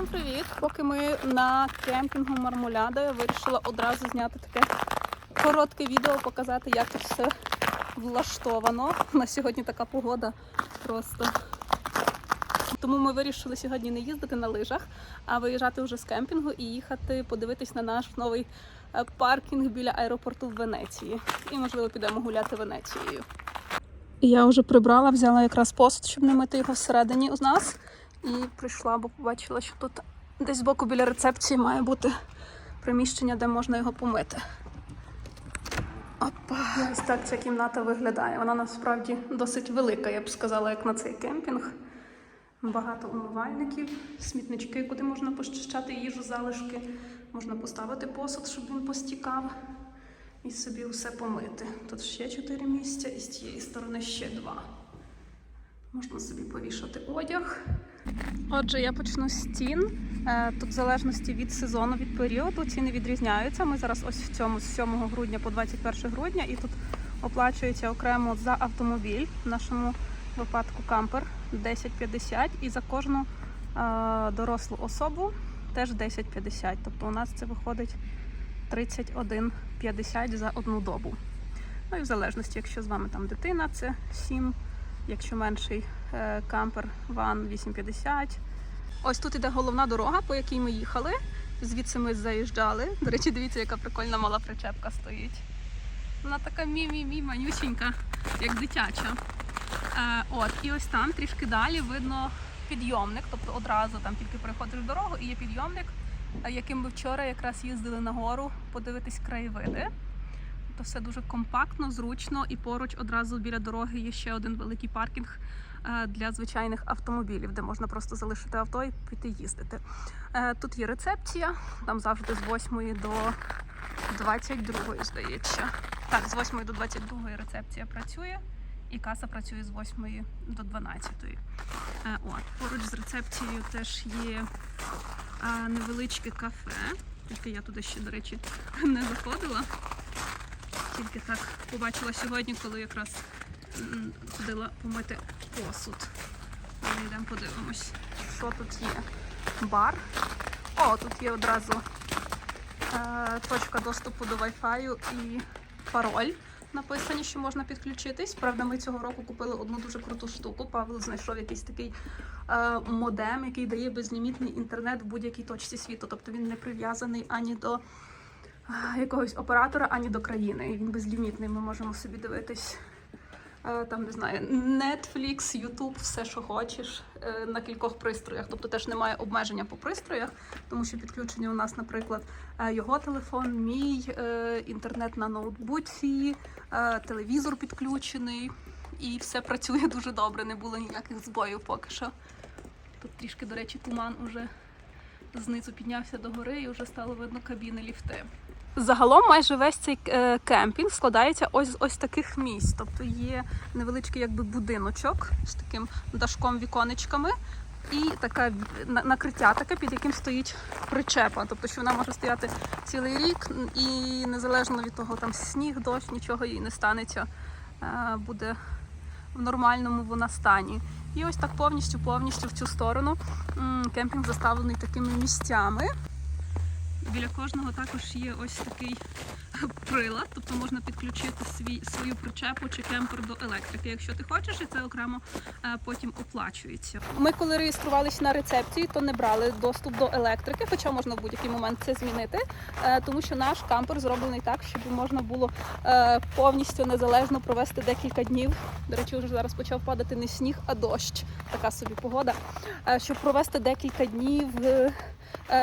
Всім привіт! Поки ми на кемпінгу Мармоляда, я вирішила одразу зняти таке коротке відео, показати, як тут все влаштовано. На сьогодні така погода просто. Тому ми вирішили сьогодні не їздити на лижах, а виїжджати вже з кемпінгу і їхати подивитись на наш новий е, паркінг біля аеропорту в Венеції. І, можливо, підемо гуляти Венецією. Я вже прибрала, взяла якраз посуд, щоб не мити його всередині у нас. І прийшла, бо побачила, що тут десь збоку біля рецепції має бути приміщення, де можна його помити. Опа. Ось так ця кімната виглядає. Вона насправді досить велика, я б сказала, як на цей кемпінг. Багато умивальників, смітнички, куди можна пощищати їжу, залишки. Можна поставити посуд, щоб він постікав. І собі усе помити. Тут ще чотири місця, і з тієї сторони ще два. Можна собі повішати одяг. Отже, я почну з цін. Е, Тут в залежності від сезону, від періоду, ціни відрізняються. Ми зараз ось в цьому з 7 грудня по 21 грудня, і тут оплачується окремо за автомобіль. В нашому випадку кампер 10,50 і за кожну е, дорослу особу теж 10,50. Тобто у нас це виходить 31,50 за одну добу. Ну і в залежності, якщо з вами там дитина, це 7, якщо менший кампер ван 8,50. Ось тут іде головна дорога, по якій ми їхали. Звідси ми заїжджали. До речі, дивіться, яка прикольна мала причепка стоїть. Вона така мі-мі-мі, манюченька, як дитяча. Е, от, і ось там трішки далі видно підйомник, тобто одразу там тільки переходиш дорогу і є підйомник, е, яким ми вчора якраз їздили на гору подивитись краєвиди. Тобто все дуже компактно, зручно, і поруч одразу біля дороги є ще один великий паркінг е, для звичайних автомобілів, де можна просто залишити авто і піти їздити. Е, Тут є рецепція, там завжди з 8 до 22, здається. Так, з 8 до 22 рецепція працює, і каса працює з 8 до 12. Е, От, поруч з рецепцією теж є е, невеличке кафе, тільки я туди ще, до речі, не заходила. Тільки так побачила сьогодні, коли якраз ходила помити посуд. Ми йдемо подивимось, що тут є. Бар. О, тут є одразу е, точка доступу до Wi-Fi і пароль. Написані, що можна підключитись. Правда, ми цього року купили одну дуже круту штуку. Павло знайшов якийсь такий е, модем, який дає безлімітний інтернет в будь-якій точці світу. Тобто він не прив'язаний ані до е, якогось оператора, ані до країни. І він безлімітний. Ми можемо собі дивитись. Е, Там не знаю, Netflix, YouTube, все, що хочеш е, на кількох пристроях. Тобто теж немає обмеження по пристроях, тому що підключені у нас, наприклад, е, його телефон, мій інтернет на ноутбуці, телевізор підключений, і все працює дуже добре. Не було ніяких збоїв поки що. Тут трішки, до речі, туман уже знизу піднявся до гори і вже стало видно кабіни ліфти. Загалом майже весь цей е, кемпінг складається ось з ось таких місць. Тобто є невеличкий якби будиночок з таким дашком віконечками. І таке на- накриття таке, під яким стоїть причепа. Тобто, що вона може стояти цілий рік, і незалежно від того, там сніг, дощ, нічого їй не станеться, е, буде в нормальному вона стані. І ось так повністю, повністю в цю сторону кемпінг заставлений такими місцями. Біля кожного також є ось такий прилад, тобто можна підключити свій, свою причепу чи кемпер до електрики, якщо ти хочеш, і це окремо е, потім оплачується. Ми коли реєструвалися на рецепції, то не брали доступ до електрики, хоча можна в будь-який момент це змінити, е, тому що наш кампер зроблений так, щоб можна було е, повністю незалежно провести декілька днів. До речі, вже зараз почав падати не сніг, а дощ. Така собі погода. Щоб провести декілька днів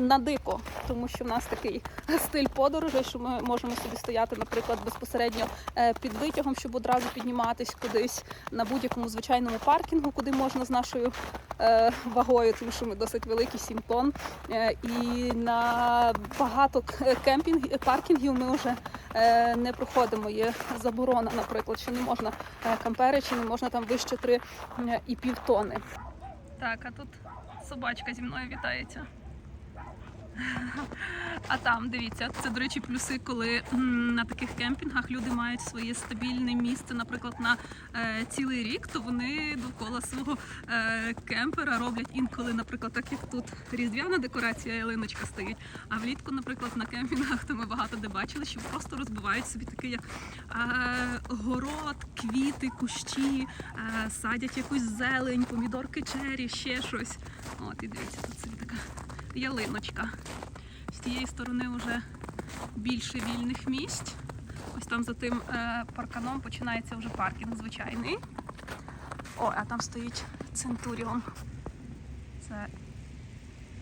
на дико, тому що в нас такий стиль подорожей, що ми можемо собі стояти, наприклад, безпосередньо е, під витягом, щоб одразу підніматись кудись на будь-якому звичайному паркінгу, куди можна з нашою е, вагою, тому що ми досить великі, 7 тонн. Е, і на багато кемпінг паркінгів ми вже не проходимо. Є заборона, наприклад, що не можна кампери, чи не можна там вище 3,5 тонни. Так, а тут собачка зі мною вітається. А там, дивіться, це, до речі, плюси, коли на таких кемпінгах люди мають своє стабільне місце, наприклад, на е, цілий рік, то вони довкола свого е, кемпера роблять інколи, наприклад, так як тут різдвяна декорація, ялиночка стоїть. А влітку, наприклад, на кемпінгах, то ми багато де бачили, що просто розбивають собі такий як е, город, квіти, кущі, е, садять якусь зелень, помідорки, чері, ще щось. От, і дивіться, тут собі така ялиночка. З тієї сторони вже більше вільних місць. Ось там за тим е, парканом починається вже паркінг звичайний. О, а там стоїть Центуріон. Це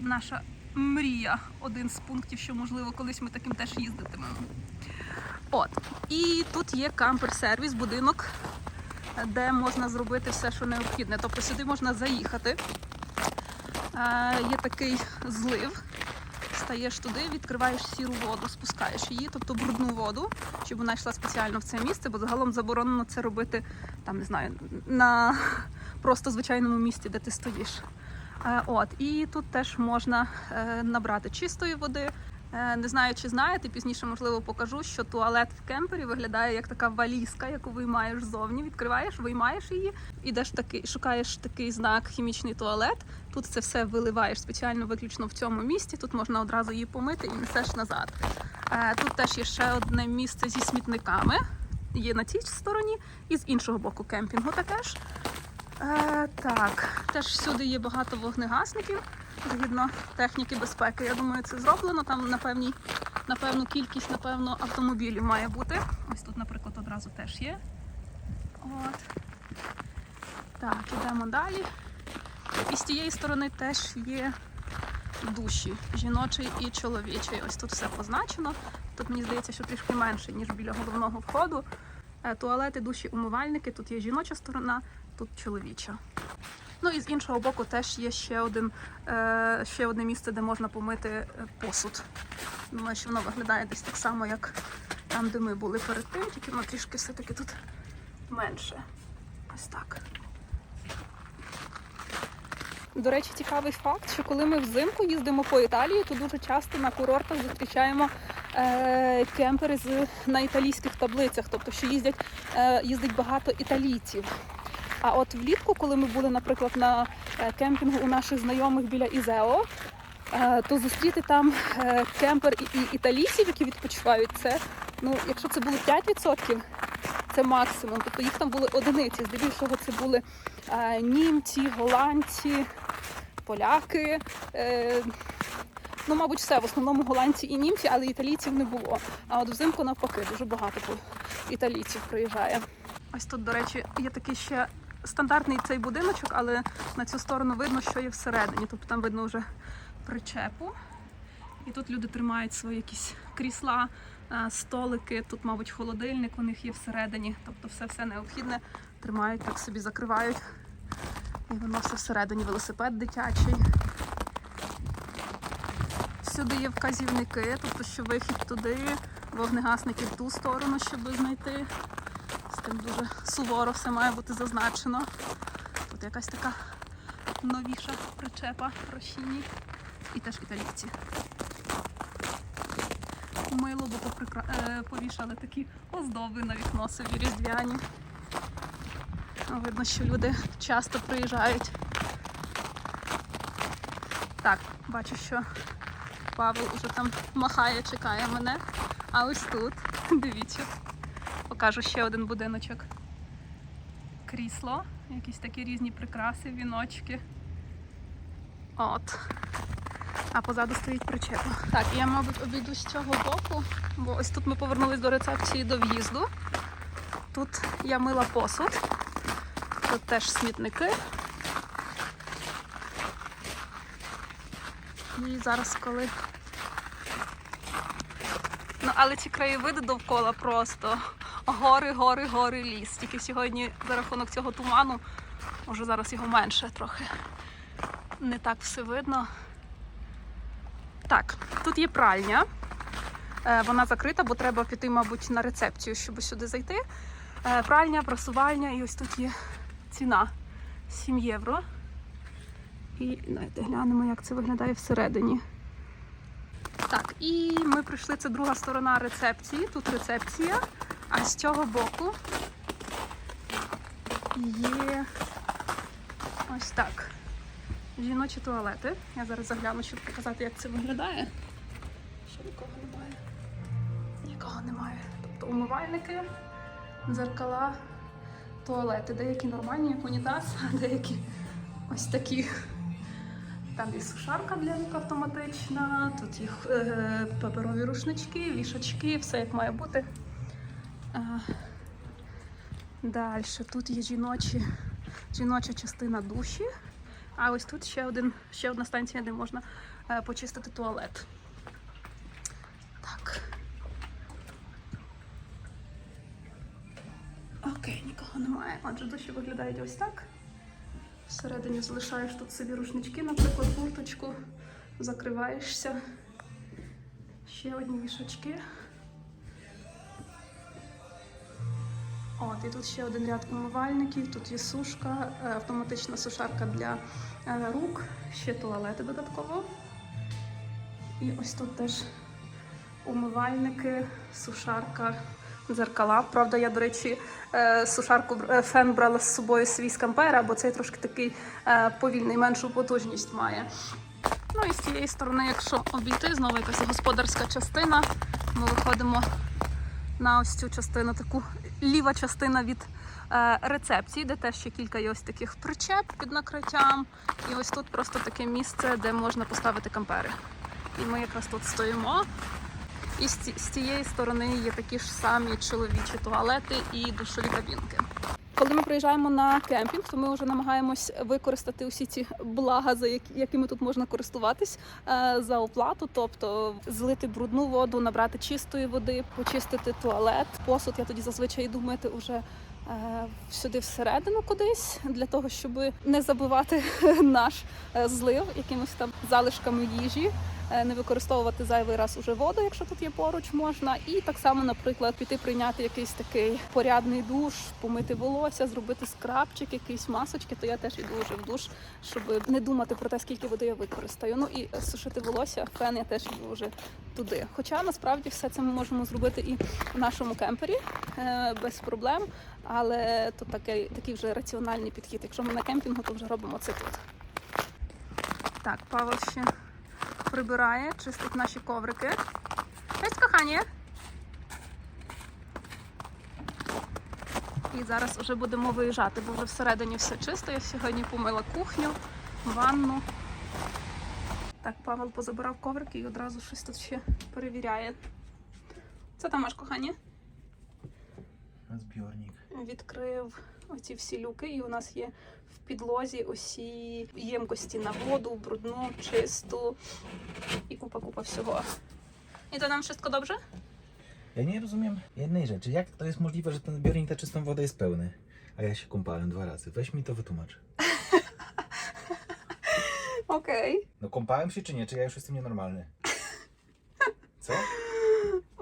наша мрія. Один з пунктів, що можливо колись ми таким теж їздитимемо. От. І тут є кампер-сервіс, будинок, де можна зробити все, що необхідне. Тобто сюди можна заїхати. Є такий злив. Стаєш туди, відкриваєш сіру воду, спускаєш її, тобто брудну воду, щоб вона йшла спеціально в це місце, бо загалом заборонено це робити там, не знаю, на просто звичайному місці, де ти стоїш. Е, От, і тут теж можна е, набрати чистої води. Е, Не знаю, чи знаєте, пізніше можливо покажу, що туалет в кемпері виглядає як така валізка, яку виймаєш ззовні, відкриваєш, виймаєш її, ідеш такий, шукаєш такий знак хімічний туалет. Тут це все виливаєш спеціально виключно в цьому місці. Тут можна одразу її помити і несеш назад. Е, Тут теж є ще одне місце зі смітниками. Є на цій стороні, і з іншого боку кемпінгу таке ж. Е, так, теж всюди є багато вогнегасників згідно техніки безпеки. Я думаю, це зроблено. Там на певній, на певну кількість, напевно, автомобілів має бути. Ось тут, наприклад, одразу теж є. От. Так, ідемо далі. І з тієї сторони теж є душі жіночий і чоловічий. Ось тут все позначено. Тут мені здається, що трішки менше, ніж біля головного входу. Е, Туалети, душі, умивальники. Тут є жіноча сторона, тут чоловіча. Ну і з іншого боку теж є ще, один, е, ще одне місце, де можна помити е, посуд. Думаю, що воно виглядає десь так само, як там, де ми були перед тим, тільки воно трішки все-таки тут менше. Ось так. До речі, цікавий факт, що коли ми взимку їздимо по Італії, то дуже часто на курортах зустрічаємо кемпери з, на італійських таблицях, тобто що їздять, е, їздить багато італійців. А от влітку, коли ми були, наприклад, на е, кемпінгу у наших знайомих біля Ізео, е, то зустріти там е, кемпер і, італійців, які відпочивають, це ну, якщо це було 5%, це максимум. Тобто їх там були одиниці. Здебільшого це були е, німці, голландці, поляки. Ну, мабуть, все. В основному голландці і німці, але італійців не було. А от взимку навпаки дуже багато італійців приїжджає. Ось тут, до речі, є такий ще стандартний цей будиночок, але на цю сторону видно, що є всередині. Тобто там видно вже причепу. І тут люди тримають свої якісь крісла, е, столики. Тут, мабуть, холодильник у них є всередині. Тобто все все необхідне тримають, так собі закривають. І воно все всередині, велосипед дитячий. Всюди є вказівники, тобто що вихід туди, вогнегасники в ту сторону, щоб знайти. З тим дуже суворо все має бути зазначено. Тут якась така новіша причепа Рощині. І теж італійці. Мило, бо поприкра... е, повішали такі оздоби на вікно собі різдвяні. Видно, що люди часто приїжджають. Так, бачу, що Павел уже там махає, чекає мене. А ось тут, дивіться, покажу ще один будиночок. Крісло, якісь такі різні прикраси, віночки. От. А позаду стоїть причепа. Так, я, мабуть, обійду з цього боку, бо ось тут ми повернулись до рецепції до в'їзду. Тут я мила посуд. Тут теж смітники. І зараз коли. Ну, але ці краєвиди довкола просто гори, гори, гори, ліс. Тільки сьогодні за рахунок цього туману, може зараз його менше трохи. Не так все видно. Так, тут є пральня. Е, Вона закрита, бо треба піти, мабуть, на рецепцію, щоб сюди зайти. Е, Пральня, прасувальня, і ось тут є ціна 7 євро. І давайте глянемо, як це виглядає всередині. Так, і ми прийшли. Це друга сторона рецепції. Тут рецепція. А з цього боку є ось так. Жіночі туалети. Я зараз загляну, щоб показати, як це виглядає. Ще нікого немає. Нікого немає. Тобто умивальники, дзеркала, туалети. Деякі нормальні, як унітаз, а деякі ось такі. Там є сушарка для рук автоматична, тут є е, паперові рушнички, вішачки, все як має бути. Далі тут є жіночі, жіноча частина душі. А ось тут ще, один, ще одна станція, де можна е, почистити туалет. Так. Окей, нікого немає. Отже, душі виглядають ось так. Всередині залишаєш тут собі рушнички, наприклад, курточку, закриваєшся. Ще одні вішачки. От, і тут ще один ряд умивальників, тут є сушка, е, автоматична сушарка для е, рук, ще туалети додатково. І ось тут теж умивальники, сушарка, дзеркала. Правда, я, до речі, е, сушарку е, фен брала з собою свій з кампера, бо цей трошки такий е, повільний, меншу потужність має. Ну і з цієї сторони, якщо обійти, знову якась господарська частина, ми виходимо на ось цю частину, таку ліва частина від рецепції, де теж ще кілька є ось таких причеп під накриттям. І ось тут просто таке місце, де можна поставити кампери. І ми якраз тут стоїмо. І з, цієї сторони є такі ж самі чоловічі туалети і душові кабінки. Коли ми приїжджаємо на кемпінг, то ми вже намагаємось використати усі ці блага, за якими тут можна користуватись е, за оплату, тобто злити брудну воду, набрати чистої води, почистити туалет. Посуд я тоді зазвичай йду мити уже е, сюди всередину кудись, для того, щоб не забивати наш е, злив якимись там залишками їжі. Е, Не використовувати зайвий раз уже воду, якщо тут є поруч, можна. І так само, наприклад, піти прийняти якийсь такий порядний душ, помити волосся, зробити скрабчик, якісь масочки, то я теж іду вже в душ, щоб не думати про те, скільки води я використаю. Ну і сушити волосся, фен я теж іду вже туди. Хоча насправді все це ми можемо зробити і в нашому кемпері е, без проблем. Але то такий, такий вже раціональний підхід. Якщо ми на кемпінгу, то вже робимо це тут. Так, Павел ще прибирає, чистить наші коврики. Cześć, kochanie! І зараз вже будемо виїжджати, бо вже всередині все чисто. Я сьогодні помила кухню, ванну. Так, Павел позабирав коврики і одразу щось тут ще перевіряє. Це там аж кохання? Збірник. Відкрив оці всі люки, і у нас є в підлозі усі ємкості на воду, брудну, чисту і купа-купа всього. I to nam wszystko dobrze? Ja nie rozumiem jednej rzeczy. Jak to jest możliwe, że ten zbiornik na czystą wodę jest pełny? A ja się kąpałem dwa razy. Weź mi to wytłumacz. Окей. No kąpałem się czy nie? Czy ja już jestem nienormalny? Co?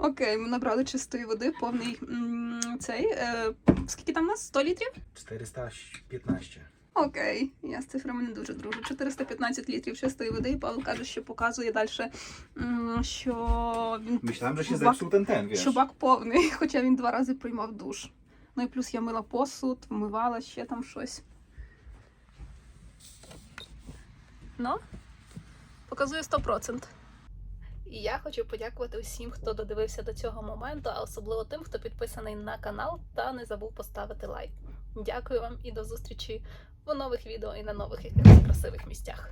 Окей, ми набрали чистої води, повний м, цей. Е, скільки там у нас? 100 літрів? 415. Окей, я з цифрами не дуже дружу. 415 літрів чистої води. І Павел каже, що показує далі, що він Myślałem, że się Bak- zepsuł ten ten, wiesz. що бак повний, хоча він два рази приймав душ. Ну і плюс я мила посуд, вмивала ще там щось. Ну, показує 100%. І я хочу подякувати усім, хто додивився до цього моменту, а особливо тим, хто підписаний на канал та не забув поставити лайк. Дякую вам і до зустрічі в нових відео і на нових якихось красивих місцях.